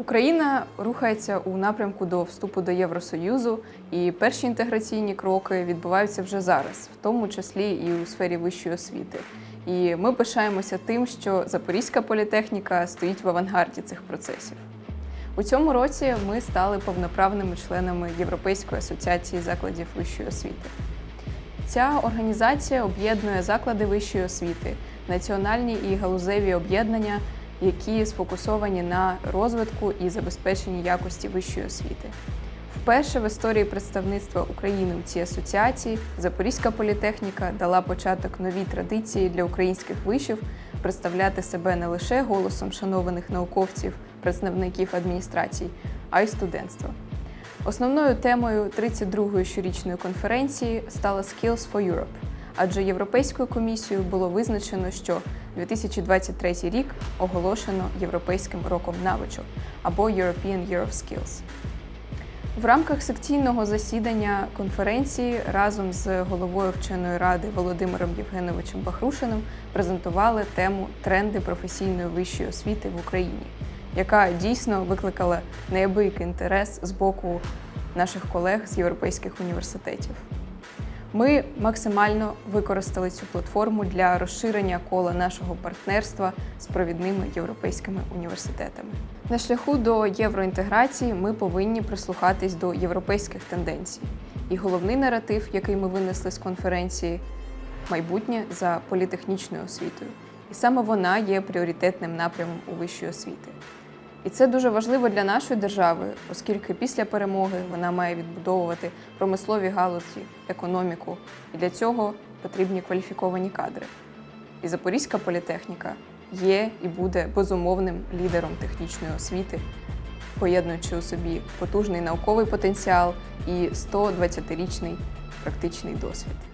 Україна рухається у напрямку до вступу до Євросоюзу, і перші інтеграційні кроки відбуваються вже зараз, в тому числі і у сфері вищої освіти. І ми пишаємося тим, що Запорізька політехніка стоїть в авангарді цих процесів. У цьому році ми стали повноправними членами Європейської асоціації закладів вищої освіти. Ця організація об'єднує заклади вищої освіти, національні і галузеві об'єднання, які сфокусовані на розвитку і забезпеченні якості вищої освіти. Вперше в історії представництва України у цій асоціації Запорізька політехніка дала початок новій традиції для українських вишів представляти себе не лише голосом шанованих науковців, представників адміністрацій, а й студентства. Основною темою 32-ї щорічної конференції стала Skills for Europe, адже Європейською комісією було визначено, що 2023 рік оголошено Європейським роком навичок або European Year of Skills. В рамках секційного засідання конференції разом з головою вченої ради Володимиром Євгеновичем Бахрушиним презентували тему тренди професійної вищої освіти в Україні, яка дійсно викликала неабиякий інтерес з боку наших колег з європейських університетів. Ми максимально використали цю платформу для розширення кола нашого партнерства з провідними європейськими університетами. На шляху до євроінтеграції ми повинні прислухатись до європейських тенденцій. І головний наратив, який ми винесли з конференції майбутнє за політехнічною освітою. І саме вона є пріоритетним напрямом у вищій освіти. І це дуже важливо для нашої держави, оскільки після перемоги вона має відбудовувати промислові галузі, економіку, і для цього потрібні кваліфіковані кадри. І Запорізька політехніка є і буде безумовним лідером технічної освіти, поєднуючи у собі потужний науковий потенціал і 120-річний практичний досвід.